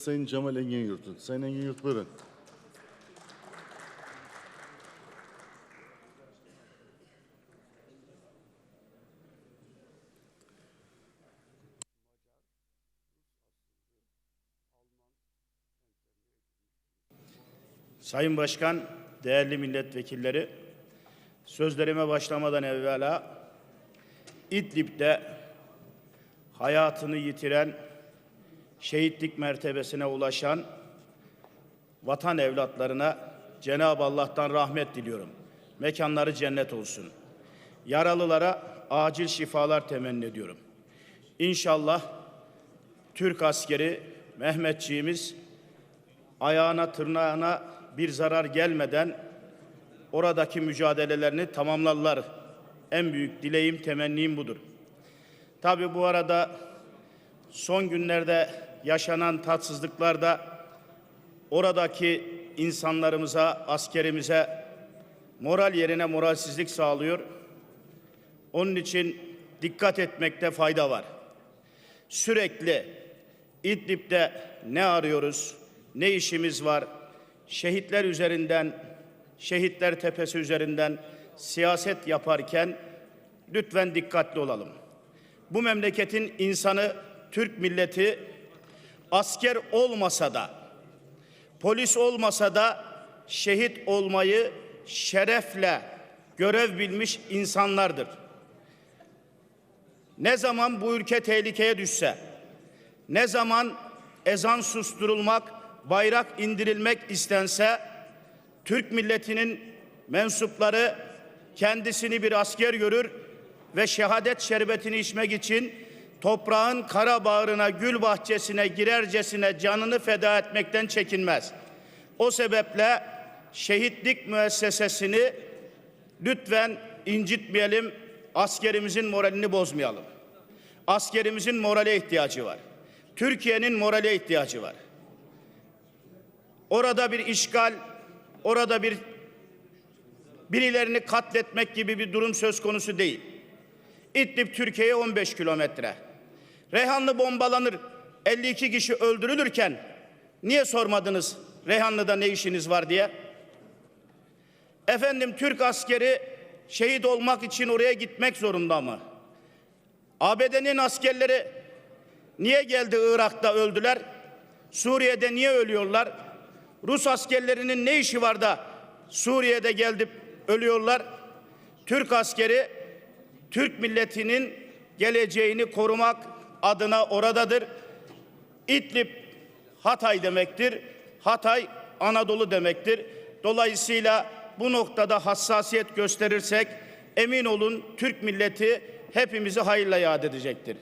Sayın Cemal Engin Yurt'un. Sayın Engin Yurt buyurun. Sayın Başkan, değerli milletvekilleri, sözlerime başlamadan evvela İdlib'de hayatını yitiren, şehitlik mertebesine ulaşan vatan evlatlarına Cenab-ı Allah'tan rahmet diliyorum. Mekanları cennet olsun. Yaralılara acil şifalar temenni ediyorum. İnşallah Türk askeri Mehmetçiğimiz ayağına tırnağına bir zarar gelmeden oradaki mücadelelerini tamamlarlar. En büyük dileğim, temennim budur. Tabi bu arada son günlerde yaşanan tatsızlıklar da oradaki insanlarımıza, askerimize moral yerine moralsizlik sağlıyor. Onun için dikkat etmekte fayda var. Sürekli İdlib'de ne arıyoruz, ne işimiz var, şehitler üzerinden, şehitler tepesi üzerinden siyaset yaparken lütfen dikkatli olalım. Bu memleketin insanı, Türk milleti asker olmasa da, polis olmasa da şehit olmayı şerefle görev bilmiş insanlardır. Ne zaman bu ülke tehlikeye düşse, ne zaman ezan susturulmak, bayrak indirilmek istense Türk milletinin mensupları kendisini bir asker görür ve şehadet şerbetini içmek için toprağın kara bağrına, gül bahçesine girercesine canını feda etmekten çekinmez. O sebeple şehitlik müessesesini lütfen incitmeyelim, askerimizin moralini bozmayalım. Askerimizin morale ihtiyacı var. Türkiye'nin morale ihtiyacı var. Orada bir işgal, orada bir birilerini katletmek gibi bir durum söz konusu değil. İdlib Türkiye'ye 15 kilometre. Reyhanlı bombalanır, 52 kişi öldürülürken niye sormadınız Reyhanlı'da ne işiniz var diye? Efendim Türk askeri şehit olmak için oraya gitmek zorunda mı? ABD'nin askerleri niye geldi Irak'ta öldüler? Suriye'de niye ölüyorlar? Rus askerlerinin ne işi var da Suriye'de geldi ölüyorlar? Türk askeri Türk milletinin geleceğini korumak adına oradadır. İdlib Hatay demektir. Hatay Anadolu demektir. Dolayısıyla bu noktada hassasiyet gösterirsek emin olun Türk milleti hepimizi hayırla yad edecektir.